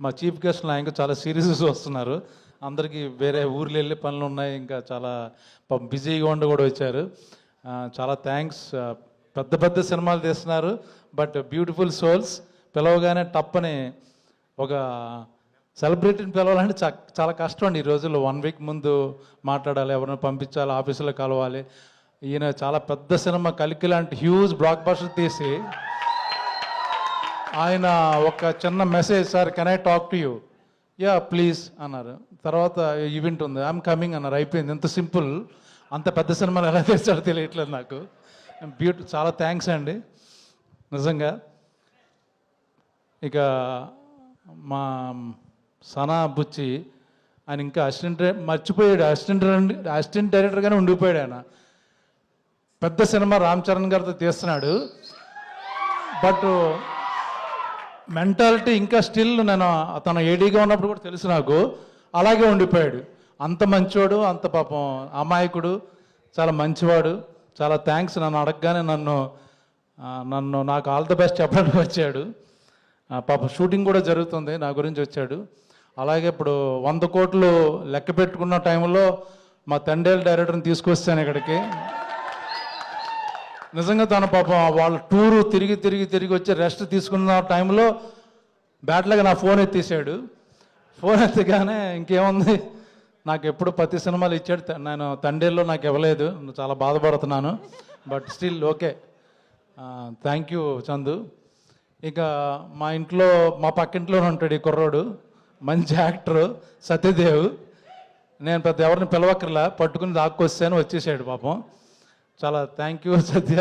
మా చీఫ్ గెస్ట్లు ఆయన చాలా సీరియస్ వస్తున్నారు. అందరికీ వేరే ఊర్లు వెళ్ళే పనులు ఉన్నాయి. ఇంకా చాలా బిజీగా ఉండి కూడా వచ్చారు. చాలా థ్యాంక్స్ పెద్ద పెద్ద సినిమాలు తీస్తున్నారు. బట్ బ్యూటిఫుల్ సోల్స్ పిలవగానే టప్పని ఒక సెలబ్రిటీని పిలవాలంటే చ చాలా కష్టం అండి. ఈ రోజుల్లో వన్ వీక్ ముందు మాట్లాడాలి ఎవరైనా పంపించాలి ఆఫీసులో కలవాలి. ఈయన చాలా పెద్ద సినిమా కలికి లాంటి హ్యూజ్ బ్లాక్ బస్టర్ తీసి ఆయన ఒక చిన్న message sir can I talk to you yeah please అన్నారు. తర్వాత ఈవెంట్ ఉంది. ఐఎమ్ కమింగ్ అన్నారు. అయిపోయింది. ఎంత సింపుల్. అంత పెద్ద సినిమాలు ఎలా తెచ్చాడో తెలియట్లేదు నాకు. బ్యూటి చాలా థ్యాంక్స్ అండి. నిజంగా. ఇక మా సనా బుచ్చి ఆయన ఇంకా అసిస్టెంట్ మర్చిపోయాడు. అసిస్టెంట్ అసిస్టెంట్ డైరెక్టర్గానే ఉండిపోయాడు ఆయన. పెద్ద సినిమా రామ్ చరణ్ గారితో తీస్తున్నాడు. బట్ మెంటాలిటీ ఇంకా స్టిల్ నేను అతను ఏడీగా ఉన్నప్పుడు కూడా తెలుసు నాకు. అలాగే ఉండిపోయాడు. అంత మంచివాడు అంత పాపం అమాయకుడు చాలా మంచివాడు. చాలా థ్యాంక్స్ నన్ను అడగగానే నన్ను నన్ను నాకు ఆల్ ద బెస్ట్ చెప్పడానికి వచ్చాడు. పాప పాపం షూటింగ్ కూడా జరుగుతుంది నా గురించి వచ్చాడు. అలాగే ఇప్పుడు వంద కోట్లు లెక్క పెట్టుకున్న టైంలో మా తండేలు డైరెక్టర్ని తీసుకొస్తాను ఇక్కడికి. నిజంగా తన పాపం వాళ్ళ టూరు తిరిగి తిరిగి తిరిగి వచ్చి రెస్ట్ తీసుకున్న టైంలో బ్యాట్లాగా నా ఫోన్ ఎత్తేసాడు. ఫోన్ ఎత్తగానే ఇంకేముంది? నాకు ఎప్పుడు ప్రతి సినిమాలు ఇచ్చాడు త- నేను తండ్రిలో నాకు ఇవ్వలేదు. చాలా బాధపడుతున్నాను. But still okay. Thank you Chandu. ఇక మా ఇంట్లో మా పక్కింట్లోనే ఉంటాడు ఈ కుర్రోడు. మంచి యాక్టరు సత్యదేవ్. నేను పెద్ద ఎవరిని పిలవక్కర్లా. పట్టుకుని దాక్కొస్తాను వచ్చేసాడు పాపం. చాలా థ్యాంక్ యూ సత్య.